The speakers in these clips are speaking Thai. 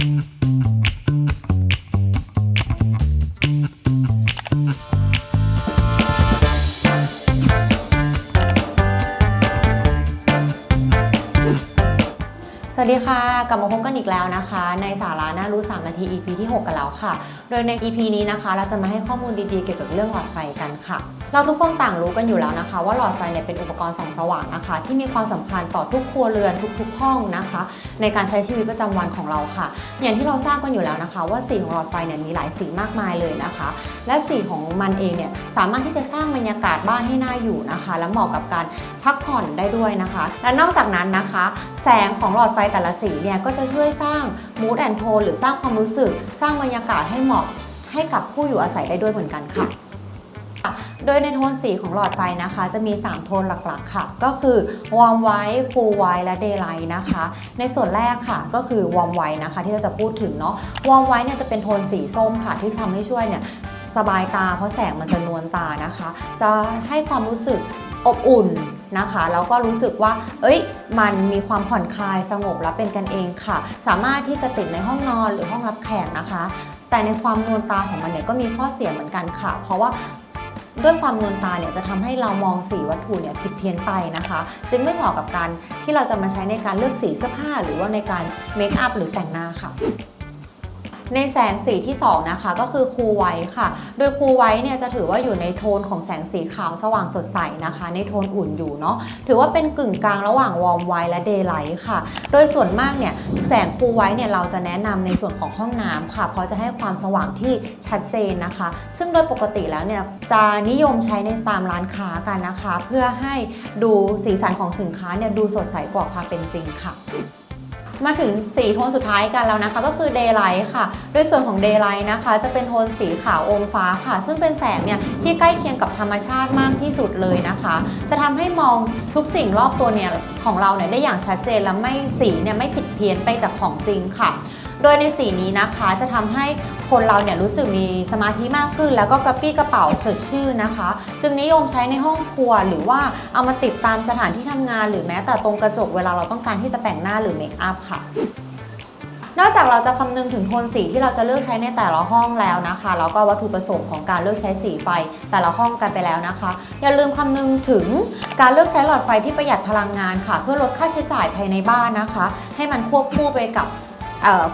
Mm-hmm. สวัสดีค่ะ กลับมาพบกันอีกแล้วนะคะ ในสาระน่ารู้ 3 นาที EP ที่ 6 กันแล้วค่ะ โดยใน EP นี้นะคะ เราจะมาให้ข้อมูลดีๆ เกี่ยวกับเรื่องหลอดไฟกันค่ะ เราทุกคนต่างรู้กันอยู่แล้วนะคะ ว่าหลอดไฟเนี่ยเป็นอุปกรณ์ส่องสว่างนะคะ ที่มีความสำคัญต่อทุกครัวเรือนทุกๆ ห้องนะคะ ในการใช้ชีวิตประจำวันของเราค่ะ อย่างที่เราทราบกันอยู่แล้วนะคะ ว่าสีของหลอดไฟเนี่ยมีหลายสีมากมายเลยนะคะ และสีของมันเองเนี่ยสามารถที่จะสร้างบรรยากาศบ้านให้น่าอยู่นะคะ และเหมาะกับการพักผ่อนได้ด้วยนะคะ และนอกจากนั้นนะคะแสงของหลอดไฟแต่ละสีเนี่ยก็จะช่วยสร้าง mood and tone หรือสร้างความรู้สึก สร้างบรรยากาศให้เหมาะให้กับผู้อยู่อาศัยได้ด้วยเหมือนกันค่ะ โดยในโทนสีของหลอดไฟนะคะ จะมี 3 โทนหลักๆ ค่ะ ก็คือ warm white cool white และ daylight นะคะ ในส่วนแรกค่ะก็คือ warm white นะคะ ที่เราจะพูดถึงเนาะ warm white เนี่ยจะเป็นโทนสีส้มค่ะ ที่ทำให้ช่วยเนี่ยสบายตาเพราะแสงมันจะนวลตานะคะ จะให้ความรู้สึกอบอุ่น นะคะแล้วก็รู้สึกว่า เอ้ย มันมีความผ่อนคลายสงบและเป็นกันเองค่ะ สามารถที่จะติดในห้องนอนหรือห้องรับแขกนะคะ แต่ในความนวลตาของมันเนี่ยก็มีข้อเสียเหมือนกันค่ะ เพราะว่าด้วยความนวลตาเนี่ยจะทำให้เรามองสีวัตถุเนี่ยผิดเพี้ยนไปนะคะ จึงไม่เหมาะกับการที่เราจะมาใช้ในการเลือกสีเสื้อผ้า หรือว่าในการเมคอัพหรือแต่งหน้าค่ะ ในแสงสีที่ 2 นะคะ ก็คือคูไวท์ค่ะ โดยคูไวท์เนี่ยจะถือว่าอยู่ในโทนของแสงสีขาวสว่างสดใสนะคะ ในโทนอุ่นอยู่เนาะถือว่าเป็นกึ่งกลางระหว่างวอร์มไวท์และเดย์ไลท์ค่ะ โดยส่วนมากเนี่ยแสงคูไวท์เนี่ยเราจะแนะนำในส่วนของห้องน้ำค่ะ เพราะจะให้ความสว่างที่ชัดเจนนะคะ ซึ่งโดยปกติแล้วเนี่ยจะนิยมใช้ในตามร้านค้ากันนะคะ เพื่อให้ดูสีสันของสินค้าเนี่ยดูสดใสกว่าความเป็นจริงค่ะ มาถึงสีโทนสุดท้ายกันแล้วนะคะ ก็คือ Daylight ค่ะ โดยส่วนของ Daylight นะคะ จะเป็นโทนสีขาวอมฟ้าค่ะ ซึ่งเป็นแสงเนี่ยที่ใกล้เคียงกับธรรมชาติมากที่สุดเลยนะคะ จะทำให้มองทุกสิ่งรอบตัวเนี่ยของเราเนี่ยได้อย่างชัดเจนและไม่สีเนี่ยไม่ผิดเพี้ยนไปจากของจริงค่ะ โดยในสีนี้นะคะจะทำให้คนเราเนี่ยรู้สึกมีสมาธิมากขึ้น แล้วก็กระปี้กระเป๋าสดชื่นนะคะ จึงนิยมใช้ในห้องครัว หรือว่าเอามาติดตามสถานที่ทำงาน หรือแม้แต่ตรงกระจกเวลาเราต้องการที่จะแต่งหน้าหรือเมคอัพค่ะนอกจากเราจะคำนึงถึงโทนสีที่เราจะเลือกใช้ในแต่ละห้องแล้วนะคะแล้วก็วัตถุประสงค์ของการเลือกใช้สีไฟแต่ละห้องกันไปแล้วนะคะ อย่าลืมคำนึงถึงการเลือกใช้หลอดไฟที่ประหยัดพลังงานค่ะ เพื่อลดค่าใช้จ่ายภายในบ้านนะคะ ให้มันควบคู่ไปกับ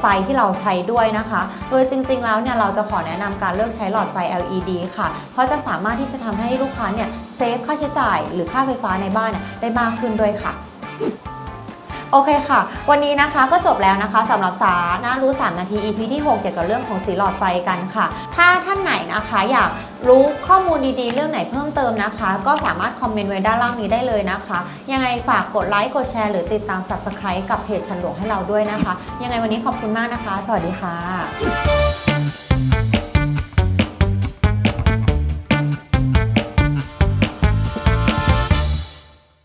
ไฟที่เราใช้ด้วยนะคะ โดยจริงๆ แล้วเนี่ยเราจะขอแนะนำการเลือกใช้หลอดไฟ LED ค่ะ เพราะจะสามารถที่จะทำให้ลูกค้าเนี่ยเซฟค่าใช้จ่าย หรือค่าไฟฟ้าในบ้านเนี่ยได้มากขึ้นด้วยค่ะ โอเคค่ะ วันนี้นะคะก็จบแล้วนะคะสำหรับสารน่ารู้ 3 นาที EP ที่ 6 เกี่ยวกับเรื่องของสีหลอดไฟกันค่ะ ถ้าท่านไหนนะคะอยากรู้ข้อมูลดีๆ เรื่องไหนเพิ่มเติมนะคะ ก็สามารถคอมเมนต์ไว้ด้านล่างนี้ได้เลยนะคะ ยังไงฝากกดไลค์กดแชร์หรือติดตาม Subscribe กับเพจฉันหลวงให้เราด้วยนะคะ ยังไงวันนี้ขอบคุณมากนะคะ สวัสดีค่ะ